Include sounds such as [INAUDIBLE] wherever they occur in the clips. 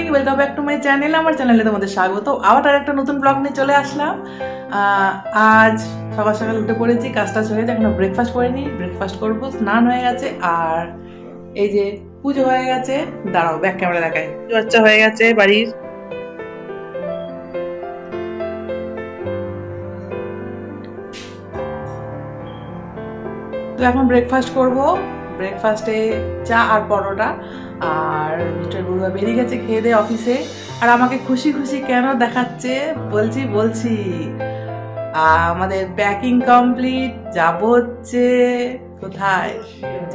Morning welcome back to my channel আমার চ্যানেলে তোমাদের স্বাগত। আবার আর একটা নতুন ব্লগ নিয়ে চলে আসলাম। আজ সকাল সকাল উঠে পড়েছি কাজ টাজ হয়ে এখনও ব্রেকফাস্ট করিনি ব্রেকফাস্ট করব, স্নান হয়ে গেছে, আর এই যে পুজো হয়ে গেছে, দাঁড়াও ব্যাক ক্যামেরা দেখায় বাচ্চা হয়ে গেছে বাড়ির। তো এখন ব্রেকফাস্ট করব। ব্রেকফাস্টে চা আর পরোটা, আর মিস্টার বড়ুয়া বেরিয়ে গেছে খেয়ে দিয়ে অফিসে, আর আমাকে খুশি খুশি কেন দেখাচ্ছে? বলছি বলছি আমাদের প্যাকিং কমপ্লিট যাব হচ্ছে কোথায়?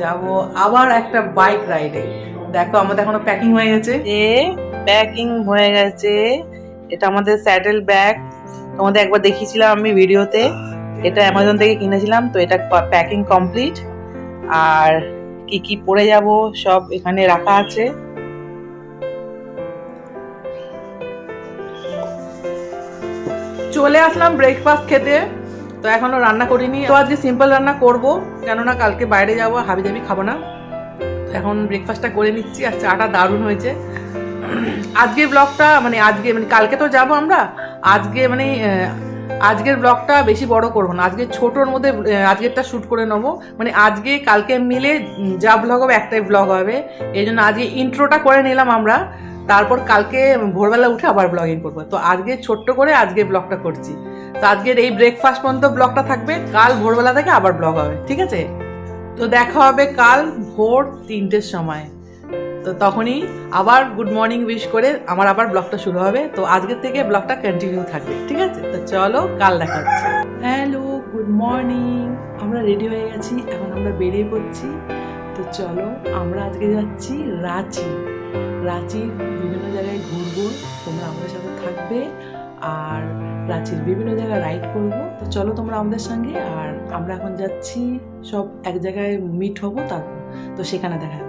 যাব আবার একটা বাইক রাইডে দেখো, আমাদের এখনও প্যাকিং হয়ে গেছে। এ প্যাকিং হয়ে গেছে। এটা আমাদের স্যাডেল ব্যাগ তোমাদের একবার দেখিয়েছিলাম আমি ভিডিওতে। এটা অ্যামাজন থেকে কিনেছিলাম, তো এটা প্যাকিং কমপ্লিট আর কি কি পরে যাব সব এখানে রাখা আছে। চলে আসলাম ব্রেকফাস্ট খেতে, তো এখনও রান্না করিনি। তো আজকে সিম্পল রান্না করব, কেননা কালকে বাইরে যাব হাবি জাবি খাব না। তো এখন ব্রেকফাস্টটা করে নিচ্ছি, আর চাটা দারুণ হয়েছে। আজকে ব্লগটা মানে আজকে মানে কালকে তো যাব আমরা, আজকে মানে আজকের ব্লগটা বেশি বড় করব না। আজকে ছোটোর মধ্যে আজকেরটা শ্যুট করে নেব। মানে আজকে, কালকে মিলে যা ব্লগ হবে, একটাই ব্লগ হবে। এই জন্য আজকে ইন্ট্রোটা করে নিলাম আমরা। তারপর কালকে ভোরবেলা উঠে আবার ব্লগিং করব। তো আজকে ছোট্ট করে আজকে ব্লগটা করছি। তো আজকের এই ব্রেকফাস্ট পর্যন্ত ব্লগটা থাকবে। কাল ভোরবেলা থেকে আবার ব্লগ হবে, ঠিক আছে? তো দেখা হবে কাল ভোর তিনটের সময়। তো তখনই আবার গুড মর্নিং উইশ করে আমার আবার ব্লগটা শুরু হবে। তো আজকের থেকে ব্লগটা কন্টিনিউ থাকবে, ঠিক আছে? তো চলো, কাল দেখা হচ্ছে। হ্যালো গুড মর্নিং আমরা রেডি হয়ে গেছি, এখন আমরা বেরিয়ে পড়ছি। তো চলো, আমরা আজকে যাচ্ছি রাঁচি। রাঁচির বিভিন্ন জায়গায় ঘুরবো, তোমরা আমাদের সাথে থাকবে। আর রাঁচির বিভিন্ন জায়গায় রাইড করব। তো চলো তোমরা আমাদের সঙ্গে, আর আমরা এখন যাচ্ছি, সব এক জায়গায় মিট হব তারপর। তো সেখানে দেখা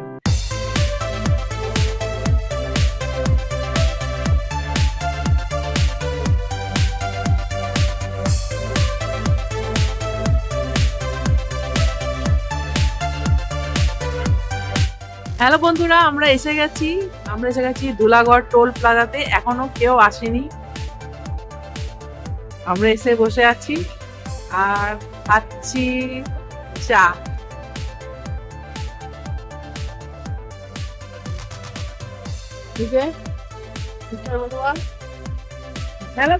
হ্যালো বন্ধুরা, আমরা এসে গেছি। আমরা এসে গেছি দুলাগড় টোল প্লাজাতে, এখনও কেউ আসেনি। আমরা এসে বসে আছি আর খাচ্ছি চা। হ্যালো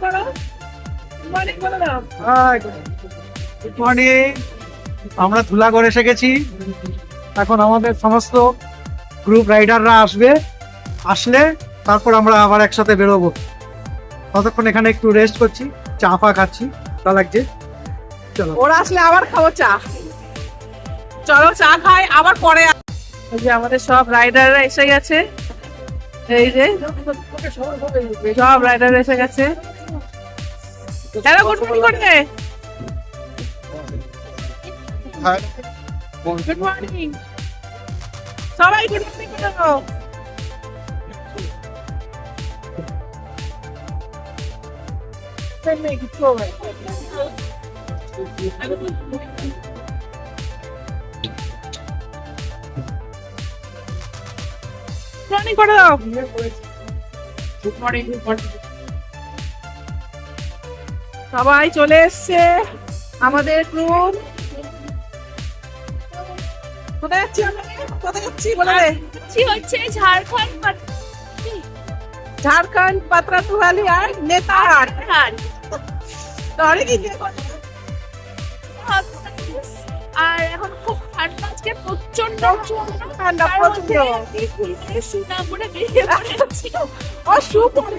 আমরা ধুলাগড় এসে গেছি। এখন আমাদের সমস্ত গ্রুপ রাইডাররা আসবে আসলে তারপর আমরা আবার একসাথে বেরোবো। ততক্ষণ এখানে একটু রেস্ট করছি চা ফা খাচ্ছি তা লাগছে। চলো। ওরা আসলে আবার খাব চা। চলো চা খাই আবার পরে যে আমাদের সব রাইডাররা এসে গেছে। এই যে সব রাইডার এসে গেছে। Hello good morning good morning সবাই গুড মর্নিং করে দাও। সবাই চলে এসছে আমাদের গ্রুপ কোথায় যাচ্ছি কোথায় যাচ্ছি বলে দে। যাচ্ছি হচ্ছে ঝাড়খণ্ড ঝাড়খণ্ড পাত্রাতুয়ালি আর নেতারহাট হাট। তাহলে কি আর এখন খুব ঠান্ডা আজকে প্রচণ্ড ঠান্ডা। প্রচণ্ড সুনা পরে বেরিয়ে পড়েছি। ও শু পরে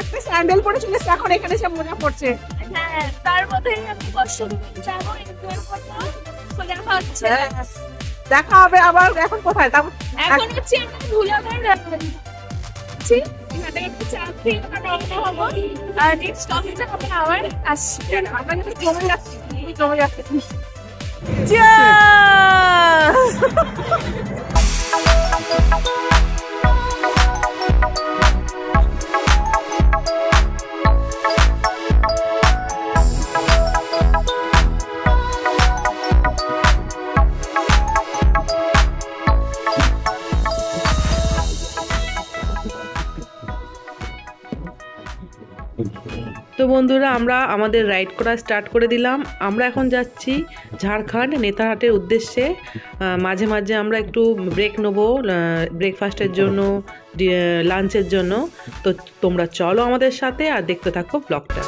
একটা স্যান্ডেল পরে চলে এখন এখানে সে মজা পড়ছে হ্যাঁ তার মধ্যে আমি কষ্ট যাব করব। তো দেখা হচ্ছে। দেখা হবে আবার এখন কোথায়? তারপর এখন হচ্ছে আমরা ধুলাগড় যাচ্ছি এখানে একটু চা খেয়ে রওনা হব। নেক্সট স্টপেজে আমরা আবার আসছি। আমরা কিন্তু জমে যাচ্ছি জমে যাচ্ছি [LAUGHS] Cheers! বন্ধুরা, আমরা আমাদের রাইড করা স্টার্ট করে দিলাম। আমরা এখন যাচ্ছি ঝাড়খণ্ড, নেতারহাটের উদ্দেশ্যে। মাঝে মাঝে আমরা একটু ব্রেক নেব ব্রেকফাস্টের জন্য লাঞ্চের জন্য। তো তোমরা চলো আমাদের সাথে আর দেখতে থাকো ব্লগটা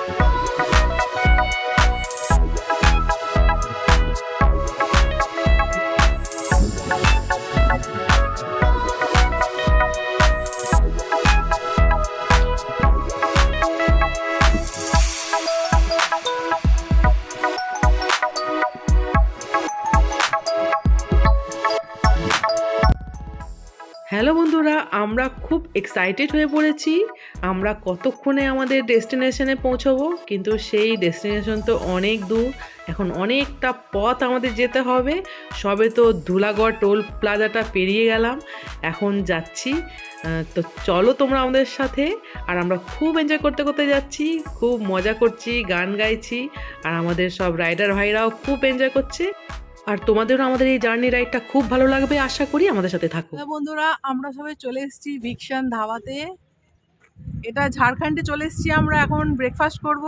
বন্ধুরা, আমরা খুব এক্সাইটেড হয়ে পড়েছি। আমরা কতক্ষণে আমাদের ডেস্টিনেশনে পৌঁছবো? কিন্তু সেই ডেস্টিনেশন তো অনেক দূর। এখন অনেকটা পথ আমাদের যেতে হবে। সবে তো ধুলাগড় টোল প্লাজাটা পেরিয়ে গেলাম। এখন যাচ্ছি। তো চলো তোমরা আমাদের সাথে। আর আমরা খুব এনজয় করতে করতে যাচ্ছি। খুব মজা করছি, গান গাইছি। আর আমাদের সব রাইডার ভাইরাও খুব এনজয় করছে। আর তোমাদেরও আমাদের এই জার্নি রাইডটা খুব ভালো লাগবে, আশা করি আমাদের সাথে থাকো। হ্যালো বন্ধুরা, আমরা সবাই চলে এসেছি ভিকশন ধাবাতে। এটা ঝাড়খণ্ডে চলে এসেছি আমরা, এখন ব্রেকফাস্ট করব।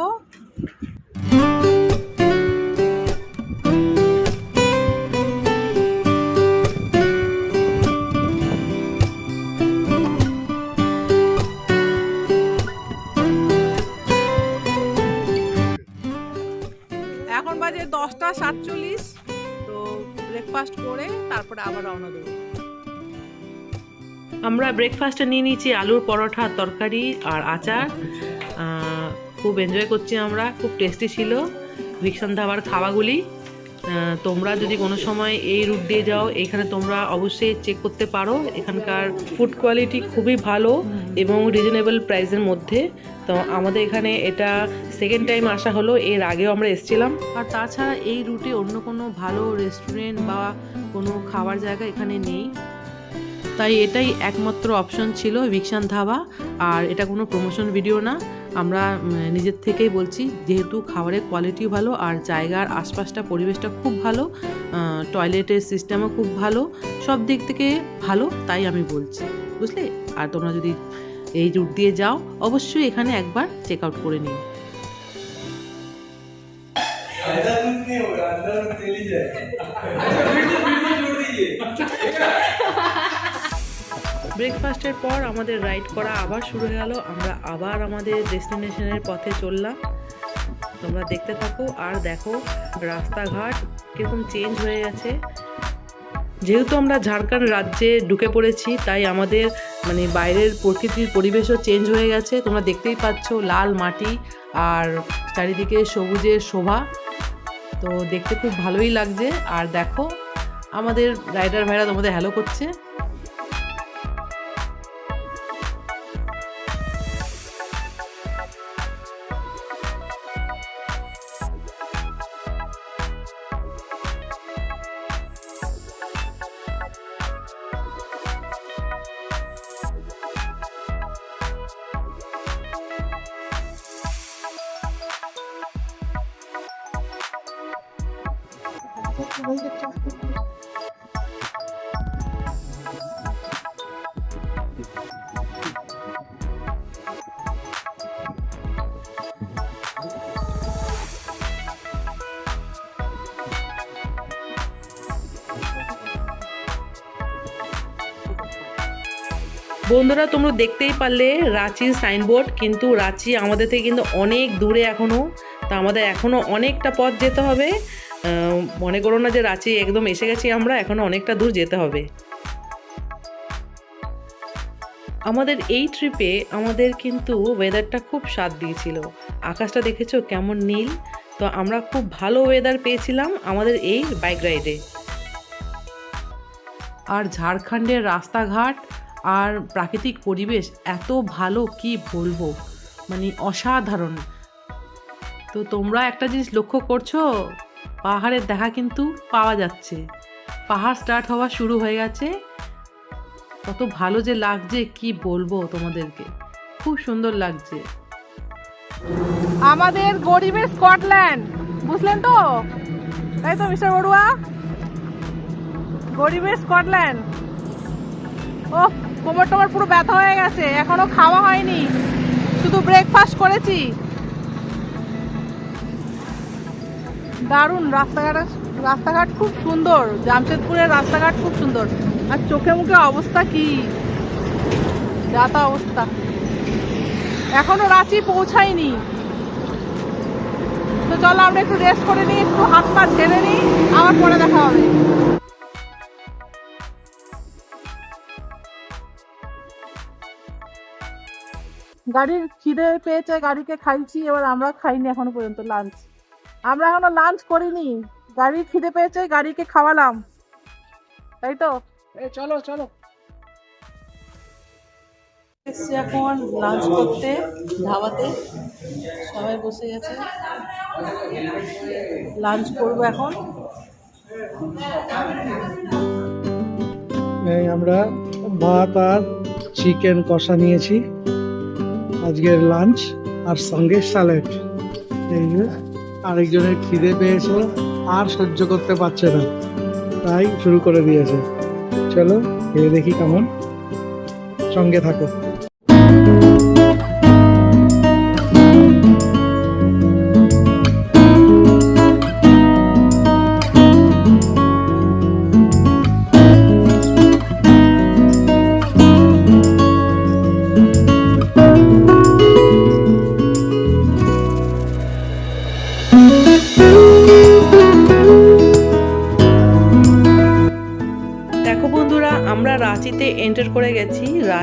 তারপরে আবার রওনা দেবো। আমরা ব্রেকফাস্টে নিয়ে নিয়েছি আলুর পরোটা তরকারি আর আচার। খুব এনজয় করছি আমরা, খুব টেস্টি ছিল। ভিকসান ধাবার খাওয়াগুলি। তোমরা যদি কোনো সময় এই রুট দিয়ে যাও, এখানে তোমরা অবশ্যই চেক করতে পারো। এখানকার ফুড কোয়ালিটি খুবই ভালো এবং রিজনেবল প্রাইসের মধ্যে। তো আমাদের এখানে এটা সেকেন্ড টাইম আসা হলো, এর আগেও আমরা এসেছিলাম। আর তাছাড়া এই রুটে অন্য কোনো ভালো রেস্টুরেন্ট বা কোনো খাবার জায়গা এখানে নেই। তাই এটাই একমাত্র অপশন ছিল ভিকসান ধাবা। আর এটা কোনো প্রমোশন ভিডিও না। আমরা নিজের থেকেই বলছি যেহেতু খাবারের কোয়ালিটি ভালো আর জায়গার আশপাশটা পরিবেশটা খুব ভালো টয়লেটের সিস্টেমও খুব ভালো সব দিক থেকে ভালো তাই আমি বলছি বুঝলে আর তোমরা যদি এই রুট দিয়ে যাও অবশ্যই এখানে একবার চেক আউট করে নিও আচ্ছা ব্রেকফাস্টের পর আমাদের রাইড করা আবার শুরু হয়ে গেল। আমরা আবার আমাদের ডেস্টিনেশনের পথে চললাম। তোমরা দেখতে থাকো আর দেখো রাস্তাঘাট কীরকম চেঞ্জ হয়ে গেছে। যেহেতু আমরা ঝাড়খণ্ড রাজ্যে ঢুকে পড়েছি, তাই আমাদের মানে বাইরের প্রকৃতির পরিবেশও চেঞ্জ হয়ে গেছে। তোমরা দেখতেই পাচ্ছ লাল মাটি আর চারিদিকে সবুজের শোভা। তো দেখতে খুব ভালোই লাগছে। আর দেখো, আমাদের রাইডার ভাইরা তোমাদের হ্যালো করছে। বন্ধুরা, তোমরা দেখতেই পারলে রাঁচির সাইনবোর্ড, কিন্তু রাঁচি আমাদের থেকে কিন্তু অনেক দূরে এখনও তা আমাদের এখনও অনেকটা পথ যেতে হবে। মনে করো না যে রাঁচি একদম এসে গেছি আমরা এখনও অনেকটা দূর যেতে হবে। আমাদের এই ট্রিপে আমাদের কিন্তু ওয়েদারটা খুব স্বাদ দিয়েছিল। আকাশটা দেখেছ কেমন নীল? তো আমরা খুব ভালো ওয়েদার পেয়েছিলাম আমাদের এই বাইক রাইডে আর ঝাড়খণ্ডের রাস্তাঘাট আর প্রাকৃতিক পরিবেশ এত ভালো, কি বলব? মানে অসাধারণ। তো তোমরা একটা জিনিস লক্ষ্য করছ? পাহাড়ের দেখা কিন্তু পাওয়া যাচ্ছে। পাহাড় স্টার্ট হওয়া শুরু হয়ে গেছে। কত ভালো যে লাগছে, কি বলব তোমাদেরকে? খুব সুন্দর লাগছে। আমাদের গরিবের স্কটল্যান্ড, বুঝলেন তো? তাই তো, মিস্টার বড়ুয়া? গরিবের স্কটল্যান্ড। ও কোমর টোমর পুরো ব্যথা হয়ে গেছে, এখনও খাওয়া হয়নি। শুধু ব্রেকফাস্ট করেছি। দারুণ রাস্তাঘাট রাস্তাঘাট খুব সুন্দর। জামশেদপুরের রাস্তাঘাট খুব সুন্দর। আর চোখে মুখে অবস্থা কি? যা তা অবস্থা। এখনও রাঁচি পৌঁছায়নি। তো চলো আমরা একটু রেস্ট করে নিই, একটু হাত পা ঝেড়ে নিই, আবার পরে দেখা হবে। গাড়ির খিদে পেয়েছে, গাড়িকে খাইছি, এবার আমরা খাইনি এখনও পর্যন্ত লাঞ্চ আমরা এখনও লাঞ্চ করিনি। গাড়ি খিদে পেয়েছে গাড়িকে খাওয়ালাম। তাই তো? চলো চলো। এসছি এখন লাঞ্চ করতে ধাবাতে। সবাই বসে গেছে। লাঞ্চ করব এখন। এই আমরা ভাত আর চিকেন কষা নিয়েছি। আজকের লাঞ্চ আর সঙ্গে স্যালাড এই আরেকজনের খিদে পেয়েছে, আর সহ্য করতে পারছে না। তাই শুরু করে দিয়েছে। চলো, খেয়ে দেখি কেমন। সঙ্গে থাকো।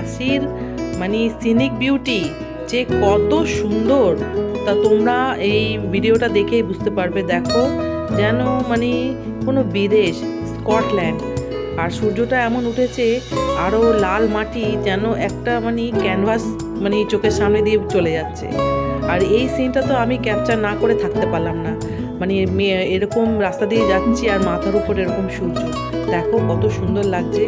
গেছি মানে সিনিক বিউটি যে কত সুন্দর, তা তোমরা এই ভিডিওটা দেখেই বুঝতে পারবে। দেখো যেন মানে কোনো বিদেশ, স্কটল্যান্ড। আর সূর্যটা এমন উঠেছে আরও লাল মাটি যেন একটা মানে ক্যানভাস মানে চোখের সামনে দিয়ে চলে যাচ্ছে। আর এই সিনটা তো আমি ক্যাপচার না করে থাকতে পারলাম না। মানে এরকম রাস্তা দিয়ে যাচ্ছি আর মাথার উপর এরকম সূর্য। দেখো কত সুন্দর লাগছে।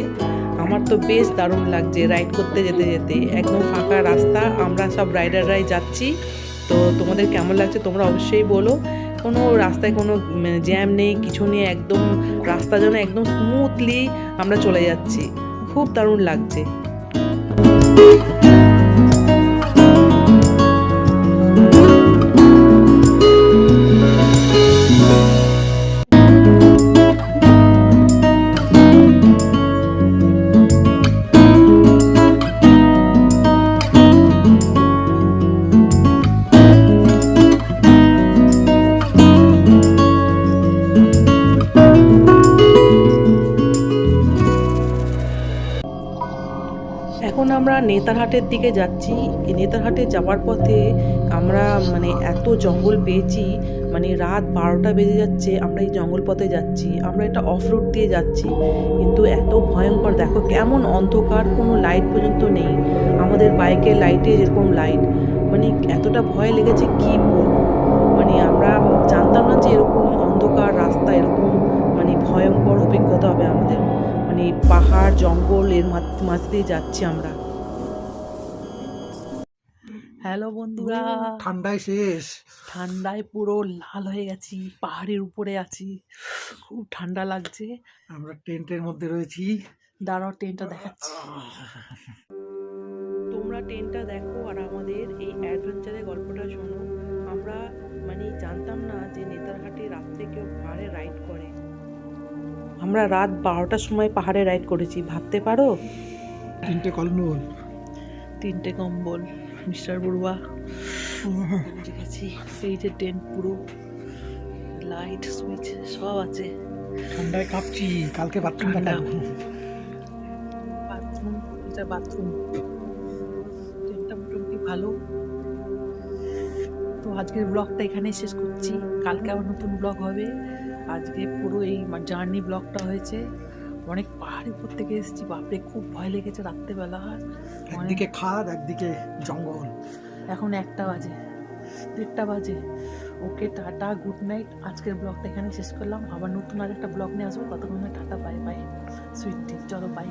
আমার তো বেশ দারুণ লাগছে রাইড করতে যেতে যেতে। একদম ফাঁকা রাস্তা, আমরা সব রাইডাররাই যাচ্ছি। তো তোমাদের কেমন লাগছে তোমরা অবশ্যই বলো। কোনো রাস্তায় কোনো জ্যাম নেই, কিছু নেই, একদম রাস্তা যেন একদম স্মুথলি আমরা চলে যাচ্ছি। খুব দারুণ লাগছে। এখন আমরা নেতারহাটের দিকে যাচ্ছি নেতারহাটে যাওয়ার পথে আমরা মানে এত জঙ্গল পেয়েছি মানে রাত বারোটা বেজে যাচ্ছে, আমরা এই জঙ্গল পথে যাচ্ছি, আমরা এটা অফ রোড দিয়ে যাচ্ছি। কিন্তু এত ভয়ঙ্কর, দেখো কেমন অন্ধকার, কোনো লাইট পর্যন্ত নেই। আমাদের বাইকের লাইটে যেরকম লাইট মানে এতটা ভয় লেগেছে, কি পাহাড় জঙ্গল এর মাঝ- দিয়ে যাচ্ছি আমরা। হ্যালো বন্ধুরা। ঠান্ডায় শেষ। ঠান্ডায় পুরো লাল হয়ে গেছি পাহাড়ের উপরে আছি। খুব ঠান্ডা লাগছে। আমরা টেন্টের মধ্যে রয়েছি। দাঁড়াও ট্রেনটা দেখাচ্ছি। তোমরা ট্রেনটা দেখো আর আমাদের এই অ্যাডভেঞ্চারের গল্পটা শোনো। আমরা মানে জানতাম না যে নেতারহাটে আমরা রাত বারোটার সময় পাহাড়ে রাইড করেছি ভাবতে পারো? তিনটে কলনুল তিনটে কম্বল মিস্টার বড়ুয়া। গেছি এই যে টেন্ট পুরো। লাইট সুইচ সব আছে। ঠান্ডায় কাঁপছি কালকে বাথরুম ঠান্ডা। বাথরুম এটা বাথরুম ট্রেনটা মোটামুটি ভালো। তো আজকের ব্লগটা এখানেই শেষ করছি। কালকে আবার নতুন ব্লগ হবে। আজকে পুরো এই জার্নি ব্লগটা হয়েছে। অনেক পাহাড়ের উপর থেকে এসেছি বাপরে খুব ভয় লেগেছে রাত্রেবেলা। অনেক একদিকে খাদ একদিকে জঙ্গল। এখন একটা বাজে দেড়টা বাজে। ওকে টাটা গুড নাইট আজকের ব্লগটা এখানে শেষ করলাম। আবার নতুন আর একটা ব্লগ নিয়ে আসব। ততক্ষণে টাটা বাই বাই সুইট চলো বাই